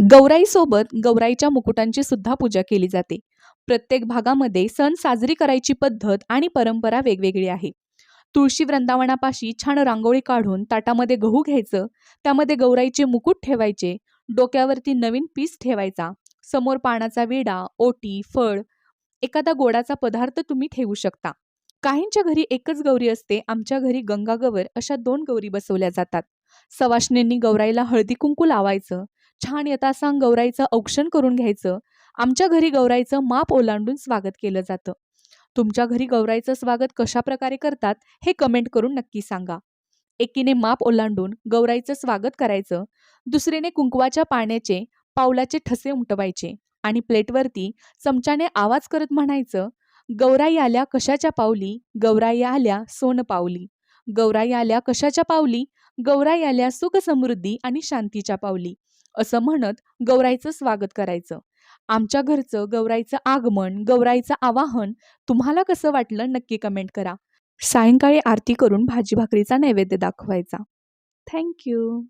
गौराईसोबत गौराईच्या मुकुटांची सुद्धा पूजा केली जाते. प्रत्येक भागामध्ये सण साजरी करायची पद्धत आणि परंपरा वेगवेगळी आहे. तुळशी वृंदावनापाशी छान रांगोळी काढून ताटामध्ये गहू घ्यायचं त्यामध्ये गौराईचे मुकुट ठेवायचे डोक्यावरती नवीन पीस ठेवायचा समोर पानाचा विडा ओटी फळ एखादा गोडाचा पदार्थ तुम्ही ठेवू शकता. काहींच्या घरी एकच गौरी असते आमच्या घरी गंगागवर अशा दोन गौरी बसवल्या जातात. सवाष्णींनी गौराईला हळदी कुंकू लावायचं छान यथासांग गौराईचं औक्षण करून घ्यायचं. आमच्या घरी गौराईचं माप ओलांडून स्वागत केलं जातं. तुमच्या घरी गौराईचं स्वागत कशा प्रकारे करतात हे कमेंट करून नक्की सांगा. एकीने माप ओलांडून गौराईचं स्वागत करायचं दुसरीने कुंकवाच्या पाण्याचे पावलाचे ठसे उमटवायचे आणि प्लेटवरती चमच्याने आवाज करत म्हणायचं गौराई आल्या कशाच्या पावली? गौराई आल्या सोन पावली. गौराई आल्या कशाच्या पावली? गौराई आल्या सुख समृद्धी आणि शांतीच्या पावली. असं म्हणत गौराईचं स्वागत करायचं. आमच्या घरचं गौराईचं आगमन गौराईचं आवाहन तुम्हाला कसं वाटलं नक्की कमेंट करा. सायंकाळी आरती करून भाजी भाकरीचा नैवेद्य दाखवायचा. थँक्यू.